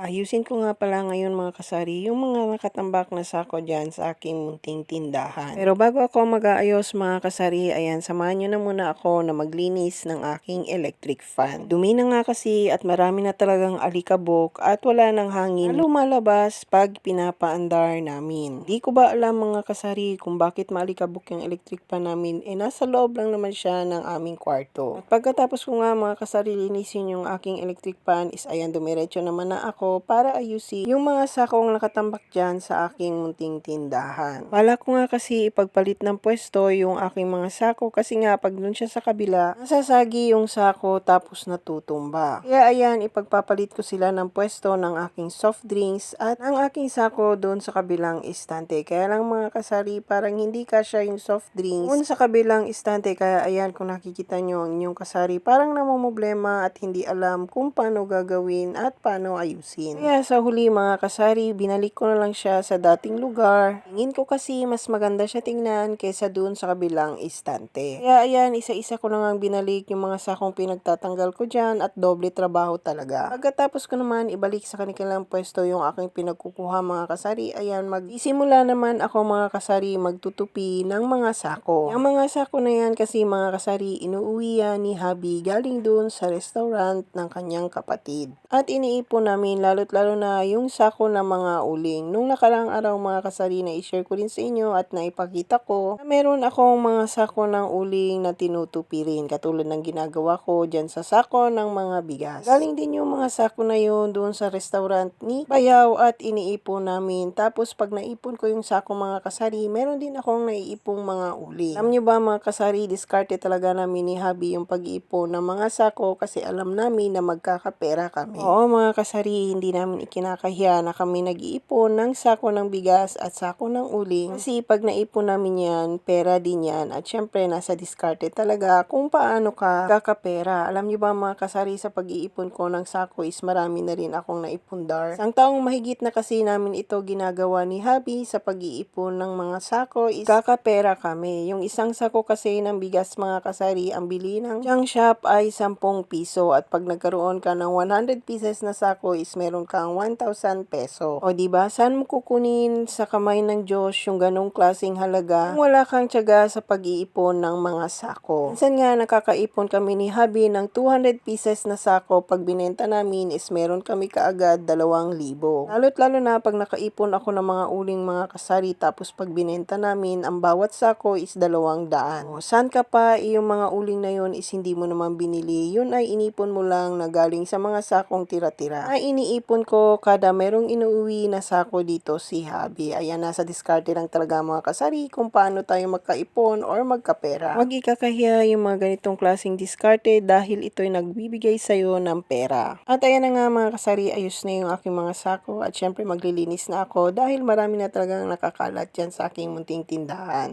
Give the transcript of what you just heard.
Ayusin ko nga pala ngayon mga kasari yung mga nakatambak na sako dyan sa aking munting tindahan. Pero bago ako mag-aayos mga kasari, ayan, samahan nyo na muna ako na maglinis ng aking electric fan. Dumi na nga kasi at marami na talagang alikabok at wala ng hangin na lumalabas pag pinapaandar namin. Di ko ba alam mga kasari kung bakit maalikabok yung electric fan namin, eh nasa loob lang naman siya ng aming kwarto. At pagkatapos ko nga mga kasari linisin yung aking electric fan is ayan, dumiretso naman na ako para ayusin yung mga sakong nakatambak dyan sa aking munting tindahan. Wala ko nga kasi ipagpalit ng pwesto yung aking mga sako kasi nga pag dun siya sa kabila, nasasagi yung sako tapos natutumba. Kaya ayan, ipagpapalit ko sila ng pwesto ng aking soft drinks at ang aking sako doon sa kabilang istante. Kaya lang mga kasari, parang hindi kasya yung soft drinks doon sa kabilang istante. Kaya ayan, kung nakikita nyo ang inyong kasari, parang namumblema at hindi alam kung paano gagawin at paano ayusin. Kaya sa huli mga kasari, binalik ko na lang siya sa dating lugar. Tingin ko kasi mas maganda siya tingnan kaysa doon sa kabilang istante. Kaya ayan, isa-isa ko na nga binalik yung mga sakong pinagtatanggal ko dyan at doble trabaho talaga. Pagkatapos ko naman ibalik sa kanilang pwesto yung aking pinagkukuha mga kasari, ayan, magsisimula naman ako mga kasari magtutupi ng mga sako. Yung mga sako na yan kasi mga kasari, inuuwi yan ni Habi galing doon sa restaurant ng kanyang kapatid. At iniipon namin lalo't lalo na yung sako ng mga uling. Nung nakarang araw mga kasari na i-share ko rin sa inyo at naipakita ko na meron akong mga sako ng uling na tinutupi rin katulad ng ginagawa ko dyan sa sako ng mga bigas. Galing din yung mga sako na yun doon sa restaurant ni Bayaw at iniipon namin. Tapos pag naipon ko yung sako mga kasari, meron din akong naiipong mga uling. Alam nyo ba mga kasari, diskarte talaga namin ni Habi yung pag-iipon ng mga sako kasi alam namin na magkakapera kami. Oo mga kasari, hindi namin ikinakahiya na kami nag-iipon ng sako ng bigas at sako ng uling. Kasi pag naipon namin yan, pera din yan. At syempre, nasa diskarte talaga kung paano ka kakapera. Alam nyo ba mga kasari, sa pag-iipon ko ng sako is marami na rin akong naipundar. Isang taong mahigit na kasi namin ito ginagawa ni Habi sa pag-iipon ng mga sako is kakapera kami. Yung isang sako kasi ng bigas mga kasari, ang bili ng junk shop ay 10 piso. At pag nagkaroon ka ng 100 pieces na sako is meron kang 1,000 peso. O di ba saan mo kukunin sa kamay ng Diyos yung ganong klaseng halaga kung wala kang tiyaga sa pag-iipon ng mga sako. Minsan nga nakakaipon kami ni Habi ng 200 pieces na sako pag binenta namin is meron kami kaagad 2,000. Lalo't lalo na pag nakaipon ako ng mga uling mga kasari tapos pag binenta namin ang bawat sako is 200. O, saan ka pa yung mga uling na yun is hindi mo naman binili. Yun ay inipon mo lang na galing sa mga sakong tira-tira. Ay iniipon ko kada merong inuuwi na sako dito si Habi. Ayan, nasa diskarte lang talaga mga kasari kung paano tayo magkaipon or magkapera. Huwag ikakahiya yung mga ganitong klaseng diskarte dahil ito'y nagbibigay sa'yo ng pera. At ayan na nga mga kasari, ayos na yung aking mga sako at syempre maglilinis na ako dahil marami na talagang nakakalat dyan sa aking munting tindahan.